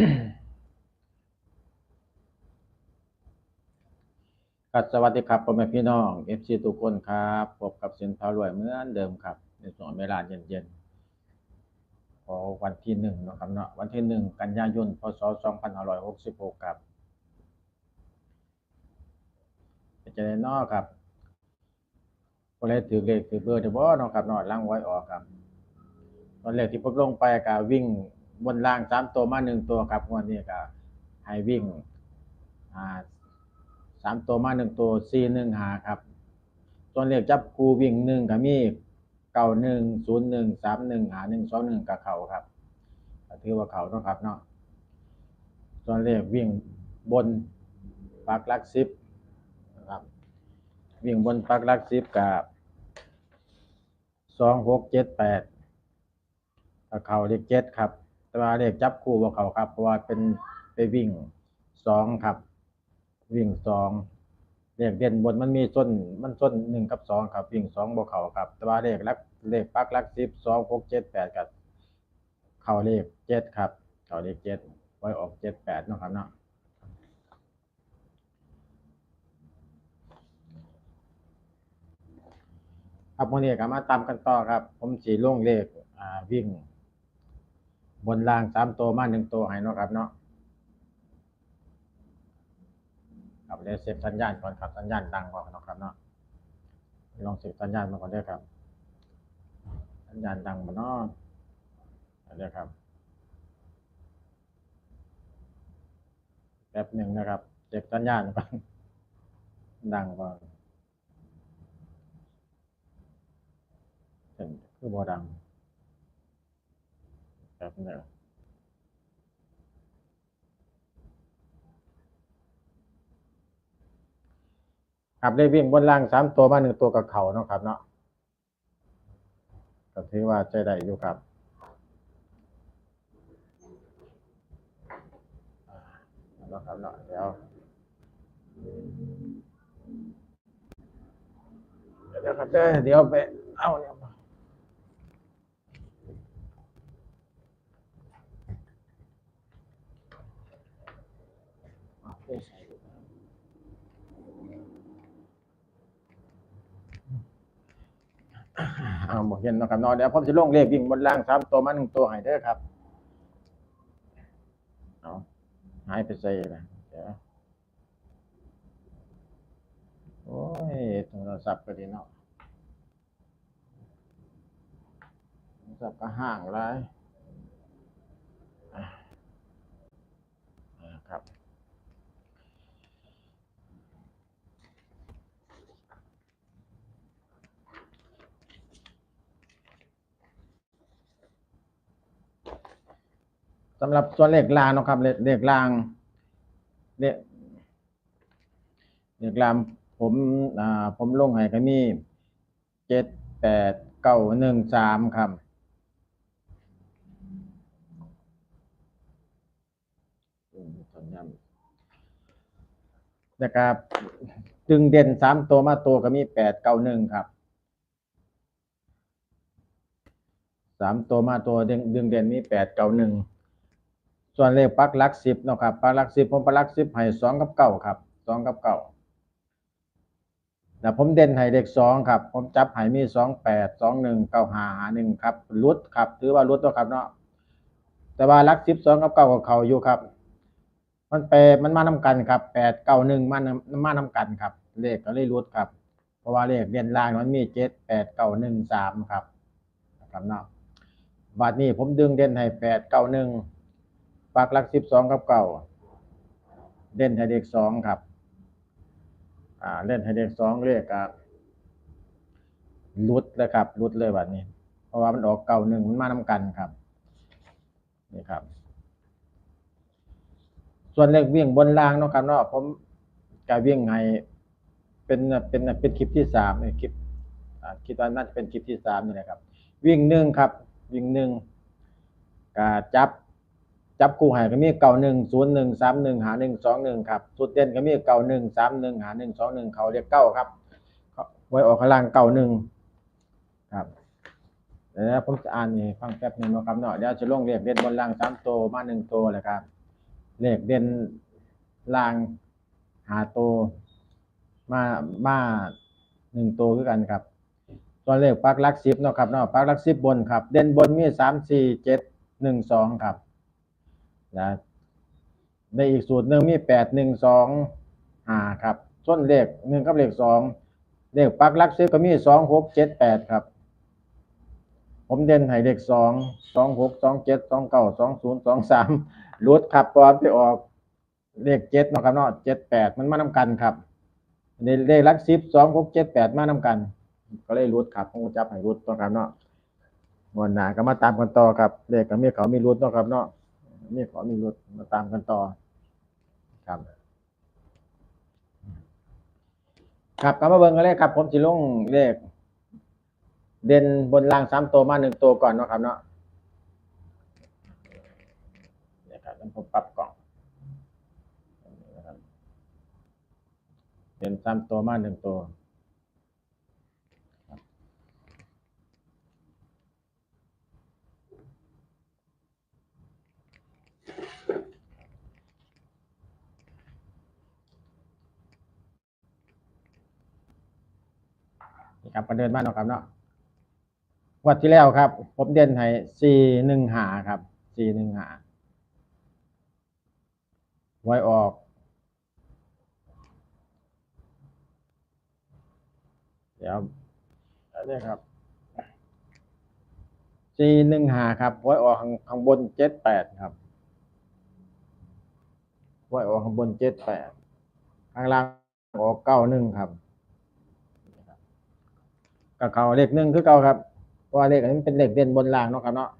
ครับสวัสดีครับพ่อแม่พี่น้องเอฟซีทุกคนครับพบกับสินพารวยเหมือนเดิมครับ ในช่วงเวลาเย็นๆของวันที่หนึ่งนะครับเนาะวันที่หนึ่งกันยายนพศสองพันห้าร้อยหกสิบหกครับจะได้นอครับคนแรกถือเลขถือเบอร์เดบอเนาะครับเนาะล่างไว้ออกครับตอนแรกที่ผมลงไปก็วิ่ง บนล่างสามตัวมาหนึ่งตัวครับงวันนี้ก็ให้วิ่งอ่าสามตัวมาหนึ่งตัวสี่หนึ่งหาครับส่วนเลขจับคูวิ่งหนึ่งก็มีเก้าหนึ่งศูนย์หนึ่งสามหนึ่งหาหนึ่งสองหนึ่งกับเขาครับถือว่าเขาเนาะครับเนาะส่วนเลขวิ่งบนปักลักสิบนะครับวิ่งบนปักลักสิบกับสองหกเจ็ดแปดกับเขาเลขเจ็ดครับ แต่ว่าเลขจับคู่ว่าเขาครับ เพราะว่าเป็นไปวิ่งสองครับ วิ่งสองเลขเด่นบนมันมีส้นมันส้นหนึ่งกับสองครับ วิ่งสองบวเขาครับ แต่ว่าเลขลักเลขปักลักสิบสองหกเจ็ดแปดกับเข่าเลขเจ็ดครับ เข่าเลขเจ็ดไว้ออกเจ็ดแปดเนาะครับเนาะครับวันนี้ก็มาตามกันต่อครับ ผมสีลงเลขวิ่ง บนล่างสามตัวมาหนึ่งตัวให้เนาะครับเนาะครับเดี๋ยวเสพสัญญาณก่อนครับสัญญาณดังก่อนนะครับเนาะลองเสพสัญญาณมาก่อนด้วยครับ สัญญาณดังมาเนาะเดี๋ยวครับแป๊บหนึ่งนะครับเสพสัญญาณก่อนดังก่อนเสียงคือบ่ดัง แป๊บหนึ่งครับได้วิ่งบนล่างสามตัวมาหนึ่งตัวกับเขาเนาะครับเนาะก็ถือว่าใจได้อยู่ครับเนาะครับเนาะเดี๋ยวเดี๋ยวครับเด้อเดี๋ยวไปเอาเนี่ยมาเอาไปใส่ดูครับ เอาบอกเห็นเนาะครับเนาะเดี๋ยวผมจะลงเลขวิ่งบนล่างสามตัวมาหนึ่งตัวให้เด้อครับเอาหายไปใส่ละเดี๋ยวโอ้ยโทรศัพท์ก็ดีเนาะโทรศัพท์ก็ห่างเลยะอ่าครับ สำหรับส่วนเลขลางนะครับ เลขลางเลขเลขลางผมอ่าผมลงให้ก็มีเจ็ดแปดเก้าหนึ่งสามครับอืมสัญญาณแล้วก็จึงเด่นสามตัวมาตัวก็มีแปดเก้าหนึ่งครับสามตัวมาตัวดึงดึงเด่นมีแปดเก้าหนึ่ง ส่วนเลขปักหลักสิบนะครับปักหลักสิบผมปักหลักสิบให้สองกับเก้าครับสองกับเก้าแล้วผมเด่นให้เลขสองครับ ผมจับให้มีสองแปดสองหนึ่งเก้าหาหาหนึ่งครับรุดครับ ถือว่ารุดเนาะครับเนาะแต่ว่าลักสิบสองกับเก้ากับเขาอยู่ครับ มันไปมันมานำกันครับแปดเก้าหนึ่งมานำมานำกันครับ เลขก็เลยรุดครับ เพราะว่าเลขเด่นล่างมันมีเจ็ดแปดเก้าหนึ่งสามครับนะครับเนาะบัดนี้ผมดึงเด่นให้แปดเก้าหนึ่ง ปักหลักสิบสองกับเก่าเล่นให้เด็กสองครับ อ่า เล่นให้เด็กสองเรียกอะลุดเลยครับลุดเลยแบบนี้ เพราะว่ามันออกเก่าหนึ่งมันมานำกันครับ นี่ครับ ส่วนเลขวิ่งบนรางเนาะครับเนาะผมจะวิ่งให้เป็นเป็นเป็นคลิปที่สามคลิปคิดว่าน่าจะเป็นคลิปที่สามนี่แหละครับ วิ่งหนึ่งครับ วิ่งหนึ่งกาจับ จับคู่ให้ก็มีเก่าหนึ่งศูนย์หนึ่งสามหนึ่งหาหนึ่งสองหนึ่งครับสุดเด่นก็มีเก่าหนึ่งสามหนึ่งหาหนึ่งสองหนึ่งเขาเรียกเก้าครับไว้ออกข้างล่างเก่าหนึ่งครับเดี๋ยวผมจะอ่านนี่ฟังแป๊บหนึ่งนะครับเนาะเดี๋ยวจะลงเรียกเด่นบนล่างสามตัวมาหนึ่งตัวเลยครับเลขเด่นล่างหาตัวมามาหนึ่งตัวคือกันครับตัวเลขปักลักสิบเนาะครับเนาะปักลักสิบบนครับ เด่นบนมีสามสี่เจ็ดหนึ่งสองครับ นะในอีกสูตรหนึ่งมีแปดหนึ่งสองหาครับส่วนเลขหนึ่งกับเลขสองเลขปักหลักสิบก็มีสองหกเจ็ดแปดครับ ผมเด่นให้เลขสองสองหกสองเจ็ดสองเก้าสองศูนย์สองสามรุดขับก่อนไปออกเลขเจ็ดนะครับเนาะเจ็ดแปดมันมานำกันครับในเลขหลักสิบสองหกเจ็ดแปดมานำกัน ก็เลยรุดครับผมจับให้รุดเนาะครับเนาะวันหน้าก็มาตามกันต่อครับเลขก็มีเขามีรุดเนาะครับเนาะ มีเขามีรุดมาตามกันต่อ ครับ ครับก็มาเบิ่งกันเลยครับ ผมสิลงเลข เด่นบนล่างสามตัวมาหนึ่งตัวก่อนเนาะครับเนาะเนี่ยครับแล้วผมปรับกล่องนะครับเด่นสามตัวมาหนึ่งตัว นี่ครับก็เดินมาเนาะครับเนาะวัดที่แล้วครับ ผมเด่นให้สี่หนึ่งหาครับสี่หนึ่งหาไว้ออกเดี๋ยวนนี้ครับสี่หนึ่งหาครับไว้ออกข้างข้างบนเจ็ดแปดครับไว้ออกข้างบนเจ็ดแปดข้างล่างออกเก้าหนึ่งครับ กับเขาเลขหนึ่งคือเก่าครับเพราะว่าเลขอันนี้เป็นเลขเด่นบนล่างเนาะครับเนาะ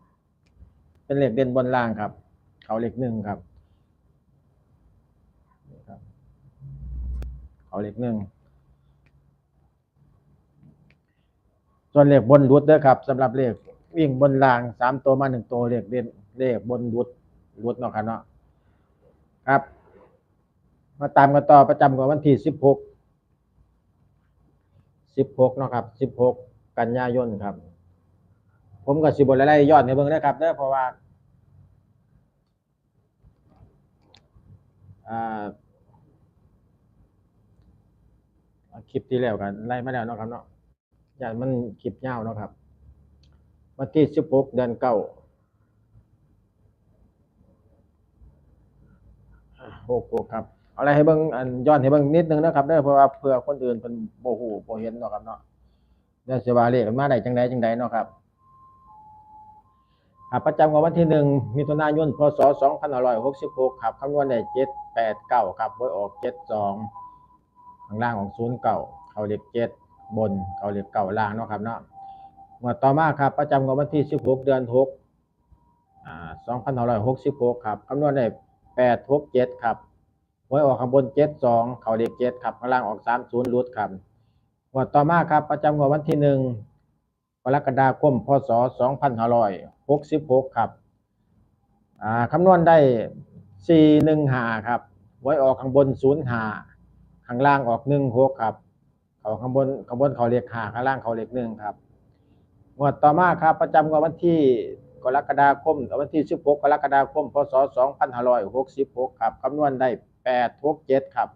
เป็นเลขเด่นบนล่างครับ เขาเลขหนึ่งครับนี่ครับ เขาเลขหนึ่งส่วนเลขบนรุดเด้อครับสำหรับเลขวิ่งบนล่างสามตัวมาหนึ่งตัวเลขเด่นเลขบนรุดรุดเนาะครับเนาะครับ มาตามกันต่อประจำกับวันที่สิบหก สิบหกเนาะครับสิบหกกันยายนครับ ผมก็สิบนไล่ยอดในเบิ่งนะครับเด้อเพราะว่าคลิปที่แล้วกันไล่มาแล้วเนาะครับเนาะอย่างมันคลิปยาวเนาะครับวันที่สิบหกเดือนเก้าหกหกครับ อะไรให้เบิ่งอันย้อนให้เบิ่งนิดนึงนะครับเด้อเพราะว่าเพื่อคนอื่นเพิ่นบ่ฮู้บ่เห็นเนาะครับเนาะเดี๋ยวสิว่าเลขมันมาได้จังใดจังใดเนาะครับอ่าประจำของวันที่หนึ่งมิถุนายนพศสองพันห้าร้อยหกสิบหกครับคำนวณได้เจ็ดแปดเก้าครับไว้ออกเจ็ดสองข้างล่างของศูนย์เก่าเขาเรียกเจ็ดบนเขาเรียกเก่าล่างเนาะครับเนาะงวดต่อมาครับประจำของวันที่สิบหกเดือนหกอ่าสองพันห้าร้อยหกสิบหกครับคำนวณได้แปดหกเจ็ดครับ ไว้ออกข้างบนเจ็ดสองเขาเรียกเจ็ดครับข้างล่างออกสามศูนย์รุดครับงวดต่อมาครับประจำวันที่หนึ่งกรกฎาคมพศ2566ครับอ่าคำนวณได้415ครับไว้ออกข้างบน05ข้างล่างออก16ครับ เขาข้างบนข้างบนเขาเรียก5ข้างล่างเขาเรียก1ครับงวดต่อมาครับประจำวันที่กรกฎาคมวันที่16กรกฎาคมพศ2566ครับคำนวณได้ 867ครับ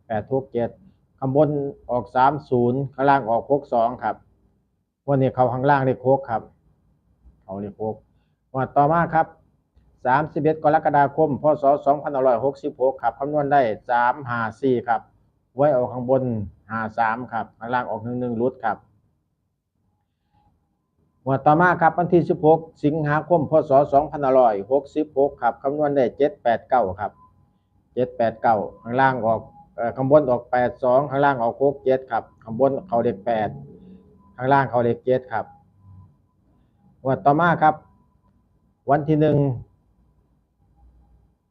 867ข้างบนออก30ข้างล่างออก62ครับวันนี้เขาข้างล่างเลขโคกครับเขาเลขโคกวันต่อมาครับสามสิบเอ็ดกรกฎาคม พศสองพันหร้อยหกสิบหกครับคำนวณได้สามหาสี่ครับ ไว้ออกข้างบนหาสามครับข้างล่างออกหนึ่งหนึ่งรุดครับวันต่อมาครับวันที่สิบหกสิงหาคม พศสองพันร้อยหกสิบหกครับคำนวณได้เจ็ดแปดเก้าครับ เจ็ดแปดเก้าข้างล่างออกข้างบนออกแปดสองข้างล่างออกโคกเจ็ดครับข้างบนเขาเด็กแปดข้างล่างเขาเลขเจ็ดครับวันต่อมาครับ วันที่หนึ่ง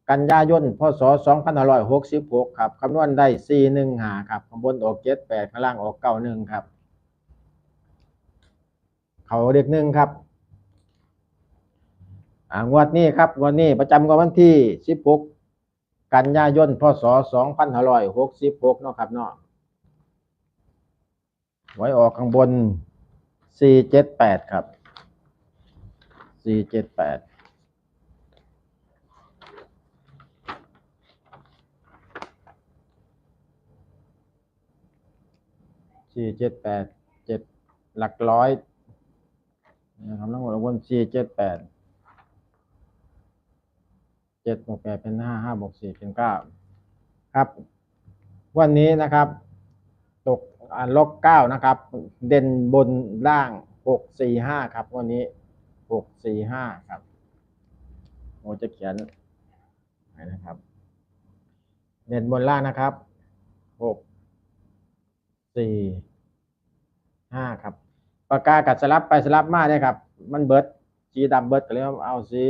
กันยายนพศสองพันร้อยหกสิบหกครับคำนวณได้สี่หนึ่งหาครับข้างบนออกเจ็ดแปดข้างล่างออกเก้าหนึ่งครับ เขาเลขหนึ่งครับงวดนี้ครับงวดนี้ประจำกับวันที่สิบห กันยายนพศสองพันห้ร้อยหกสิบหกเนาะครับเนาะไว้ออกข้างบนสี่เจ็ดแปดครับสี่เจ็ดแปดสี่เจ็ดแปดเจ็ดหลักร้อยนะครับทั้งหมดวนสี่เจ็ดแปด เจ็ดบวกแปดเป็นห้าห้าบวกสี่เป็นเก้าครับ วันนี้นะครับ ตกอ่าลบเก้านะครับ เด่นบนล่างหกสี่ห้าครับ วันนี้หกสี่ห้าครับโมจะเขียนนนะครับ เด่นบนล่างนะครับหกสี่ห้าครับปากกากัดสลับไปสลับมาเนี่ยครับ มันเบิดสีดำเบิดก็เลยเอาสี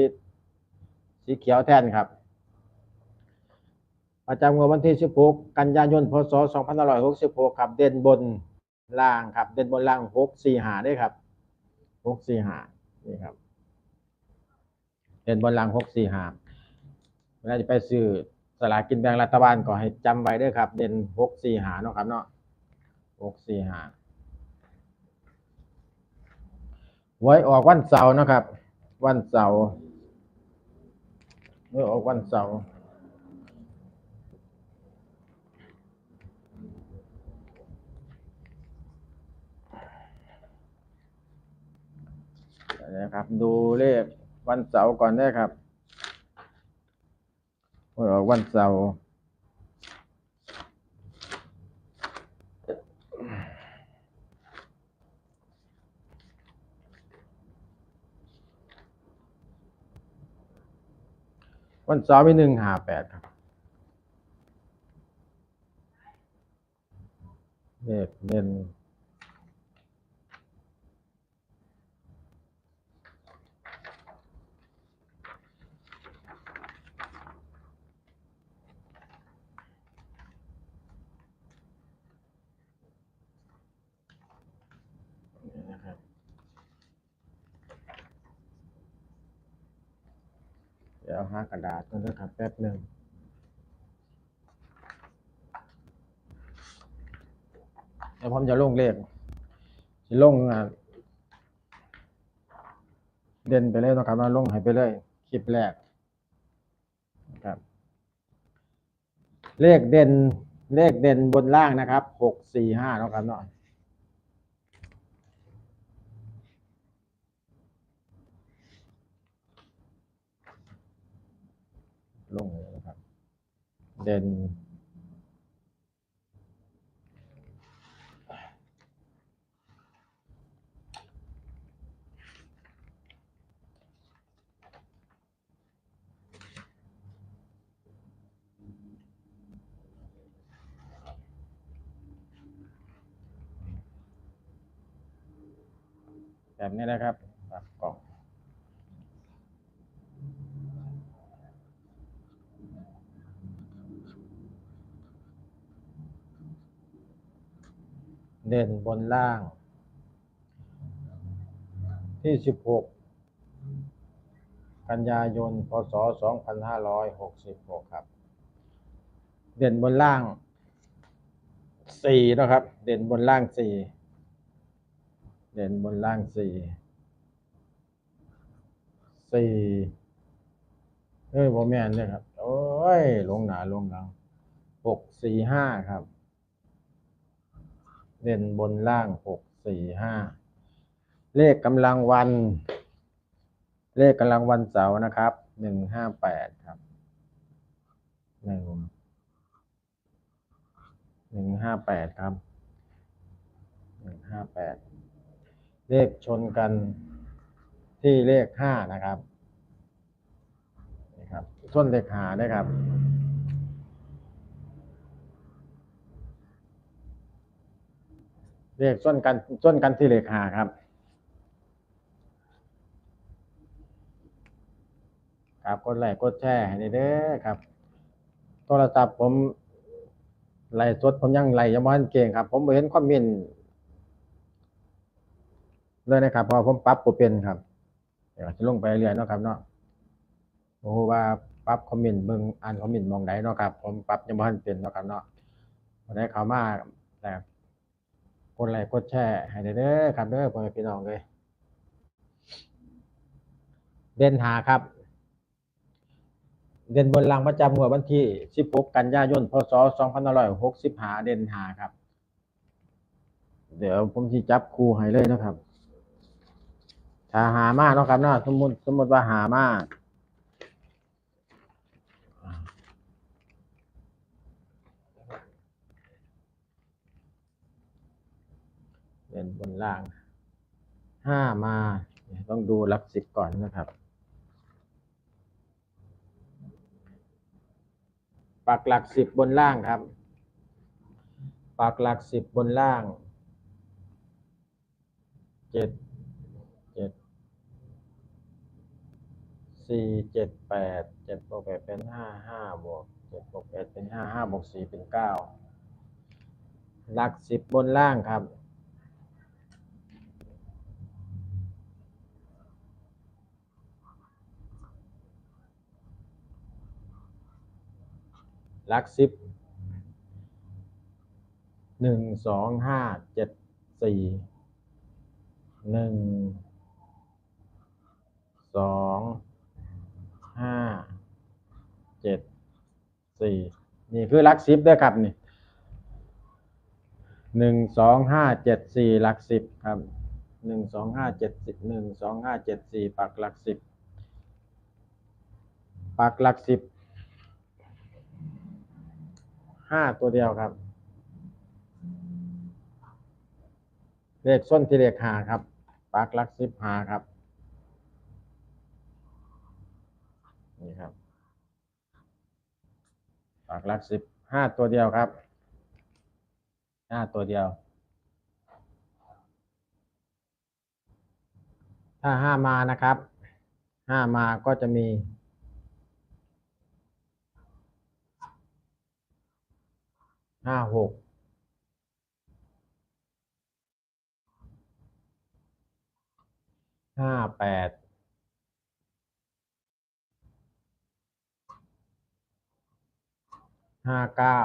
สีเขียวแทนครับ ประจำงวดวันที่ 16 กันยายน พศ 2566 ครับ เด่นบนล่างครับ เด่นบนล่าง 6 4หาด้วยครับ6 4หานี่ครับ เด่นบนล่าง 6 4หาเวลาจะไปซื้อสลากกินแบ่งรัฐบาลก็ให้จำไว้ด้วยครับ เด่น6 4หาเนาะครับเนาะ6 4หาไว้ออกวันเสาร์นะครับ วันเสาร์ ไว้ออกวันเสาร์นะครับ ดูเลขวันเสาร์ก่อนได้ครับหวยออกวันเสาร์ วันเสาร์มีหนึ่งหาแปดครับเลขเด่นนี่นะครับเดี๋ ยวเอาหากระดาษก่อนนะครับแป๊บหนึ่งเดี๋ยวผมจะลงเลขจะลงอ่าเด่นไปเลยนะครับว่าลงให้ไปเลยคลิปแรกครับ เลขเด่นเลขเด่นบนล่างนะครับหกสี่ห้าเนาะครับเนาะ ลงเลยนะครับ เด่นแบบนี้นะครับปรับกล่อง เด่นบนล่าง ที่สิบหกกันยายน พศสองพันห้าร้อยหกสิบหกครับ เด่นบนล่างสี่นะครับ เด่นบนล่างสี่เด่นบนล่างสี่สี่เอ้ยโมแม่นเลยครับ โอ้ย ลงหนาลงหลังหกสี่ห้าครับ เด่นบนล่างหกสี่ห้าเลขกำลังวัน เลขกำลังวันเสาร์นะครับหนึ่งห้าแปดครับหนึ่งหนึ่งห้าแปดครับหนึ่งห้าแปดเลขชนกันที่เลขห้านะครับนี่ครับชนเลขหาได้ครับ เลขส้นกันส้นกันที่เลขหาครับ ครับกดไลค์กดแชร์ให้ได้เด้อครับ โทรศัพท์ผมไล่สดผมยังไล่ยังบ่ทันเก่งครับ ผมเห็นคอมเมนต์เลยนะครับพราะว่าผมปรับบ่เป็นครับ เดี๋ยวจะลงไปเรื่อยเนาะครับเนาะโอ้ว่าปรับคอมเมนต์เบิ่งอ่านคอมเมนต์มองใดเนาะครับ ผมปรับยังบ่ทันเป็นเนาะครับเนาะบ่ได้เข้ามาแต่ ดไลค์กดแชร์ให้ได้เด้อครับเด้อพ่อแม่พี่น้องเลยเด่นหาครับ เด่นบนรางประจำงวดวันที่ 16 กันยายน พศ 2565 เด่นหาครับ เดี๋ยวผมสิจับครูให้เลยนะครับ ถ้าหามาเนาะครับเนาะสมมติสมมติว่าหามา เป็นบนล่างห้ามาต้องดูหลักสิบก่อนนะครับ ปักหลักสิบบนล่างครับ ปักหลักสิบบนล่างเจ็ดเจ็ดสี่เจ็ดแปดเจ็ดบวกแปดเป็นห้าห้าบวกเจ็ดบวกแปดเป็นห้าห้าบวกสี่เป็นเก้าหลักสิบบนล่างครับ ลักสิบหนึ่งสองห้าเจ็ดสี่หนึ่งสองห้าเจ็ดสี่นี่คือลักสิบเด้อครับนี่หนึ่งสองห้าเจ็ดสี่หลักสิบครับหนึ่งสองห้าเจ็ดสิบหนึ่งสองห้าเจ็ดสี่ปักหลักสิบปักหลักสิบ ห้าตัวเดียวครับ เลขส้นที่เลขหาครับปักลักสิบหาครับ นี่ครับปักลักสิบห้าตัวเดียวครับห้าตัวเดียว ถ้าห้ามานะครับห้ามาก็จะมี ห้าหกห้าแปดห้าเก้า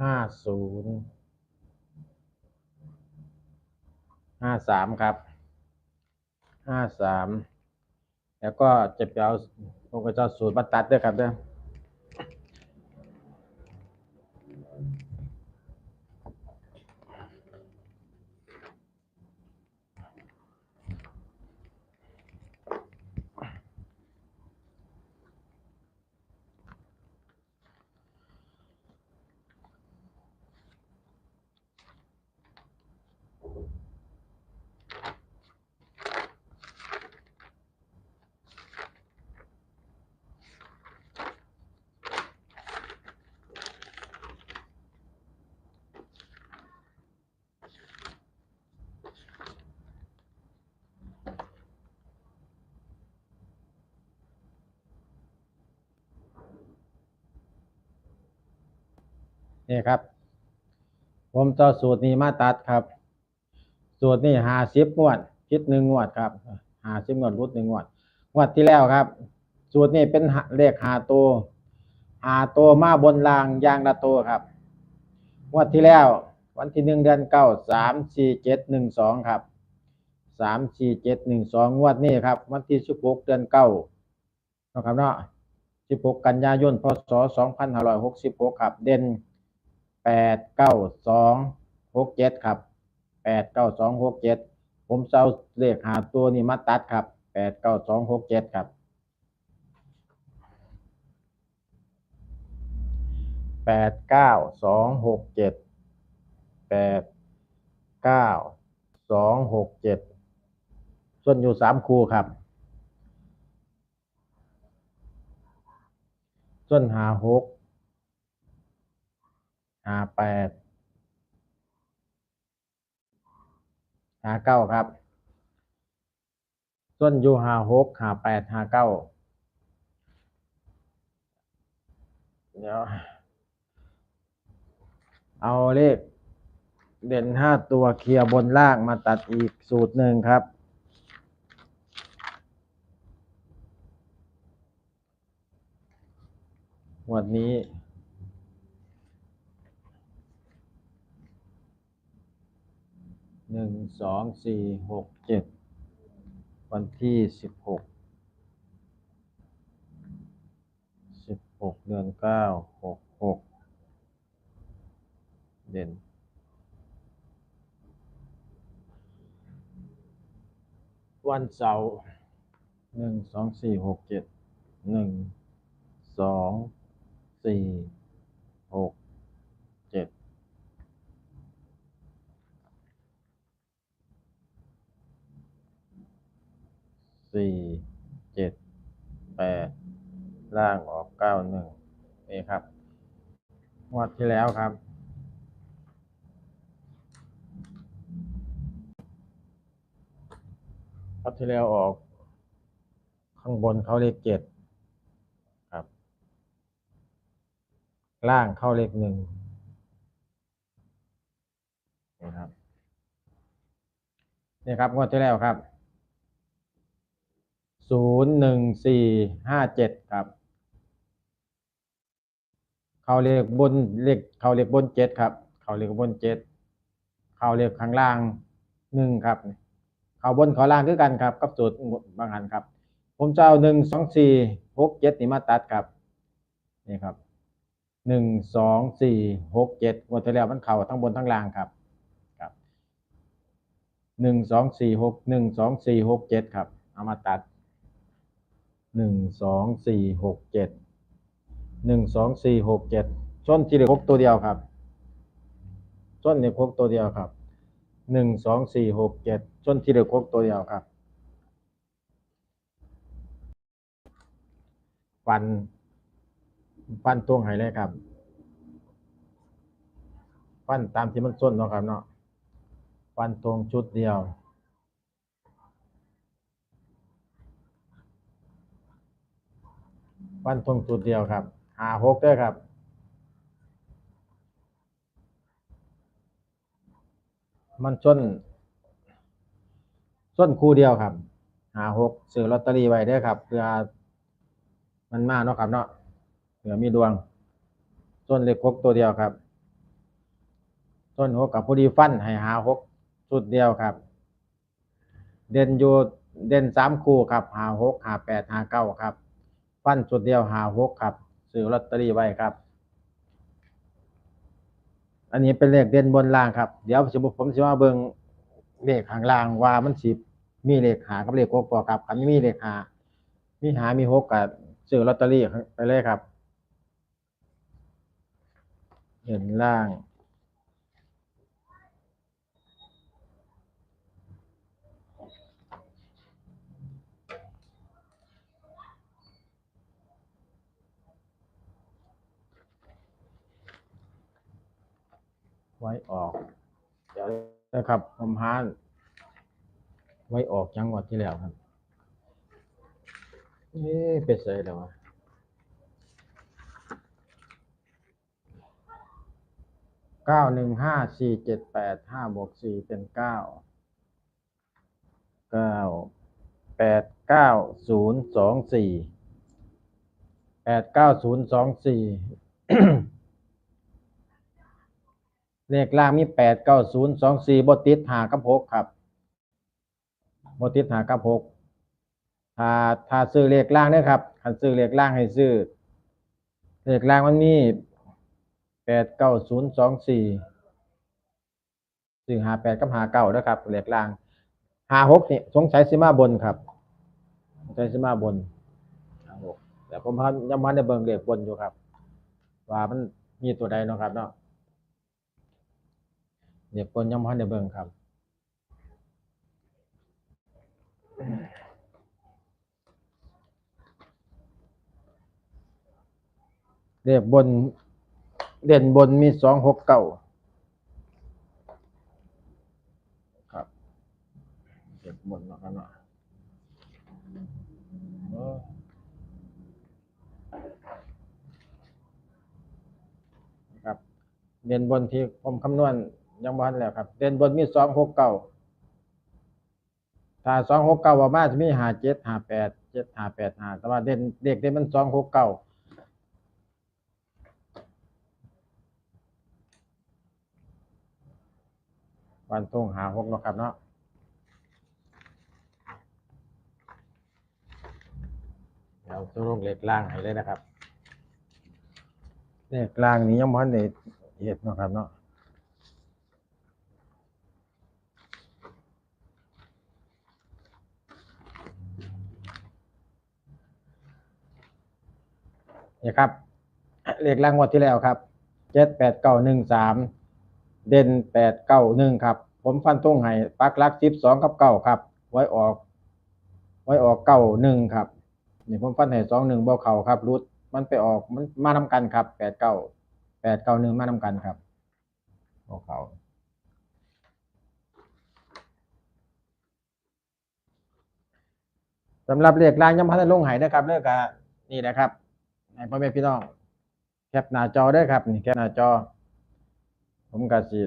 ห้าศูนย์ห้าสามครับห้าสามแล้วก็จะไปเอา ผมก็จะสูตรมาตัดด้วยครับเด้อ นี่ครับ ผมจะเอสูตรนี้มาตัดครับ สูตรนี้หาสิบงวดพิษหนึ่งงวดครับหาสิบงวดรุดหนึ่งงวดงวดที่แล้วครับ สูตรนี้เป็นเลขหาตัวหาตัวมาบนรางยางละตัวครับงวดที่แล้ววันที่หนึ่งเดือนเก้าสามสี่เจ็ดหนึ่งสองครับสามสี่เจ็ดหนึ่งสองงวดนี้ครับ วันที่สิบหกเดือนเก้านะครับเนาะสิบหกกันยายนพศสองพันห้าร้อยหกสิบหกครับ เด่น แปดเก้าสองหกเจ็ดครับแปดเก้าสองหกเจ็ดผมจะเอาเลขหาตัวนี้มาตัดครับแปดเก้าสองหกเจ็ดครับแปดเก้าสองหกเจ็ดแปดเก้าสองหกเจ็ดส่วนอยู่สามคูครับ ส่วนหาหก ห้าแปดหาเก้าครับ ส่วนอยู่ห้าหกหาแปดหาเก้าเดี๋ยว เอาเลขเด่นห้าตัวเคลียร์บนล่างมาตัดอีกสูตรหนึ่งครับ วันนี้ หนึ่งสองสี่หกเจ็ดวันที่สิบหกสิบหกเดือนเก้าหกหกเด่นวันเสาร์หนึ่งสองสี่หกเจ็ดหนึ่งสองสี่หกเจ็ด สี่เจ็ดแปดล่างออกเก้าหนึ่งนี่ครับงวดที่แล้วครับครับที่แล้วออก ข้างบนเขาเลขเจ็ดครับ ล่างเข้าเลขหนึ่งนี่ครับ นี่ครับงวดที่แล้วครับ ศูนย์หนึ่งสี่ห้าเจ็ดครับ เขาเลขบนเลขเขาเลขบนเจ็ดครับ เขาเลขบนเจ็ดเขาเลขข้างล่างหนึ่งครับ เขาบนเขาล่างคือกันครับ กับสูตรบางหันครับ ผมจะเอาหนึ่งสองสี่หกเจ็ดนี่มาตัดครับนี่ครับหนึ่งสองสี่หกเจ็ดงวดที่แล้วมันเข่าทั้งบนทั้งล่างครับครับหนึ่งสองสี่หกหนึ่งสองสี่หกเจ็ดครับ เอามาตัด หนึ่งสองสี่หกเจ็ดหนึ่งสองสี่หกเจ็ดส้นที่เหลือหกตัวเดียวครับส้นเหลือหกตัวเดียวครับหนึ่งสองสี่หกเจ็ดชนที่เหลือครบตัวเดียวครับฟันฟันตรงไหเลยครับฟันตามที่มันส้นเนาะครับเนาะฟันตรงชุดเดียว ฟันตรงชุดเดียวครับหาหกเด้ครับมันชนส้นคู่เดียวครับ หาหกซื้อลอตเตอรี่ไว้ด้ครับเพื่อมันมาเนาะครับเนาะเผื่อมีดวงส้นเล็กหกตัวเดียวครับส้นหกกับพอดีฟันให้หาหกชุดเดียวครับ เด่นอยู่เด่นสามคู่ครับหาหกหาแปดหาเก้าครับ ฟันชุดเดียวหาหกครับซื้อลอตเตอรี่ไว้ครับ อันนี้เป็นเลขเด่นบนล่างครับ เดี๋ยวผมผมจะมาเบิ่งเลขข้างล่างว่ามันสิมีเลขหากับเลขหกบ่ครับคันมีเลขหามีหามีหกกับซื้อลอตเตอรี่ไปเลยครับเห็นล่าง ไว้ออกเดี๋ยวนะครับผมหาไว้ออกจังหวัดที่แล้วครับเอ๊ะเป็ดใส่แล้ววะเก้าหนึ่งห้าสี่เจ็ดแปดห้าบวกสี่เป็นเก้าเก้าแปดเก้าศูนย์สองสี่แปดเก้าศูนย์สองสี่ เลขล่างมีแปดเก้าศูนย์สองสี่บติดหากับหกครับบติดหากับหกถ้าถ้าซื้อเลขล่างเนี่ยครับถ้าซื้อเลขล่างให้ซื้อเลขล่างมันมีแปดเก้าศูนย์สองสี่ซื้อหาแปดกับหาเก้านะครับเลขล่างหาหกนี่สงสัยสิมาบนครับสงสัยสิมาบนหาหกแต่ผมพันยังมันในเบิ่งเลขบนอยู่ครับ ว่ามันมีตัวใดนะครับเนาะ เด็กคนยังพันในเบิงครับเด็กบนเด่นบนมีสองหกเก้าครับเด็กบนเนาะครับเนาะเออครับเด่นบนที่ผมคำนวณ ยังบ้านแล้วครับ เด่นบนมีสองหกเก้าถ้าสองหกเก้าว่ามาจะมีหาเจ็ดหาแปดเจ็ดหาแปดหาแต่ว่าเด่นเด็กเด่นมันสองหกเก้าวันตรงหาหกเนาะครับเนาะเดี๋ยวจะลงเล็กล่างให้เลยนะครับเล็กล่างนี้ยังบ้านในเห็ดเนาะครับเนาะ นี่ครับเลขรางวัลที่แล้วครับเจ็ดแปดเก้าหนึ่งสามเด่นแปดเก้าหนึ่งครับ ผมฟันตรงให้ปักลักสิบสองกับเก้าครับ ไว้ออก ไว้ออกเก้าหนึ่งครับนี่ผมฟันให้สองหนึ่งเบ่เข่าครับรุดมันไปออกมันมาทำกันครับแปดเก้าแปดเก้าหนึ่งมาทำกันครับเบ่เข่าสำหรับเลขรางยังพันลงหายนะครับเลิกกะนี่นะครับ ให้พ่อแม่พี่น้อง แคปหน้าจอได้ครับนี่แคปหน้าจอ ผมกะสิ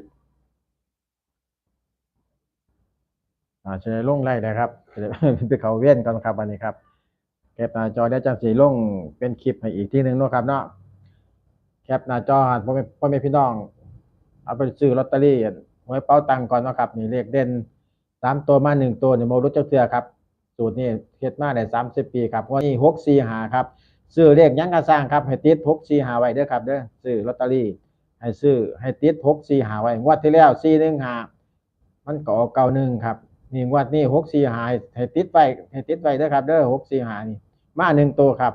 อ่าเชิญลงไล่นะครับเดี๋ยวไปเขาเวียนก่อนครับวันนี้ครับแคปหน้าจอได้จังสีลงเป็นคลิปให้อีกที่หนึ่งนะครับเนาะแคปหน้าจอหันพ่อแม่พ่อแม่พี่น้อง เอาไปซื้อลอตเตอรี่หวยเป้าตังก่อนนะครับนี่เลขเด่นสามตัวมาหนึ่งตัวเนี่โมรุเจ้าเทือครับ สูตรนี้เฮ็ดมาได้สามสิบปีครับวันนี้หกสี่หาครับ ซื้อเลขยังกระสร้างครับให้ติดหกสี่หาไว้เด้อครับเด้อซื้อลอตเตอรี่ให้ซื้อให้ติดหกสี่หาไว้งวดที่แล้วสี่หนึ่งหามันก็อเก้าหนึ่งครับนี่งวดนี้หกสี่หาให้ติดไว้ให้ติดไว้เด้อครับเด้อหกสี่หานี่มาหนึ่งตัวครับ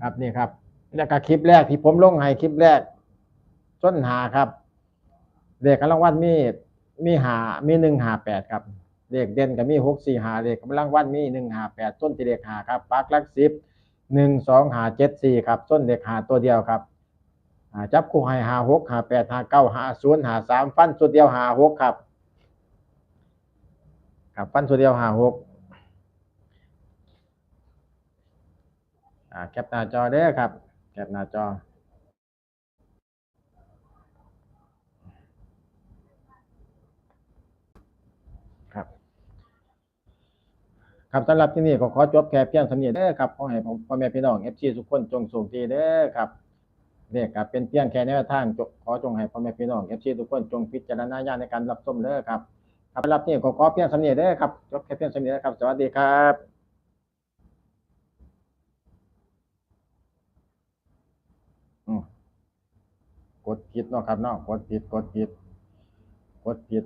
ครับนี่ครับแล้วก็คลิปแรกที่ผมลงให้คลิปแรกส้นหาครับเลขกำลังวัดมีมีหามีหนึ่งหาแปดครับเลขเด่นก็มีหกสี่หาเลขกำลังวัดมีหนึ่งหาแปดส้นที่เลขหาครับปักลักสิบ หนึ่งสองหาเจ็ดสี่ครับส้นเด็กหาตัวเดียวครับจับคู่ให้หาหกหาแปดหาเก้าหาศูนย์หาสามฟันตัวเดียวหาหกครับครับฟันตัวเดียวหาหกแคปหน้าจอได้ครับ แคปหน้าจอ ครับ ครับสำหรับที่นี่ก็ขอจบแค่เพียงเท่านี้เด้อครับขอให้ผมพ่อแม่พี่น้องเอฟซีทุกคนจงสุขดีเด้อครับเด็กครับเป็นเพียงแค่แนวทางจขอจงให้พ่อแม่พี่น้องเอฟซีทุกคนจงพิจารณาญาณในการรับชมเด้อครับครับสำหรับที่นี่ก็ขอเพียงเท่านี้เด้อครับจบแค่เพียงเท่านี้นะครับ สวัสดีครับกดผิดเนาะครับเนาะกดผิดกดผิดกดผิด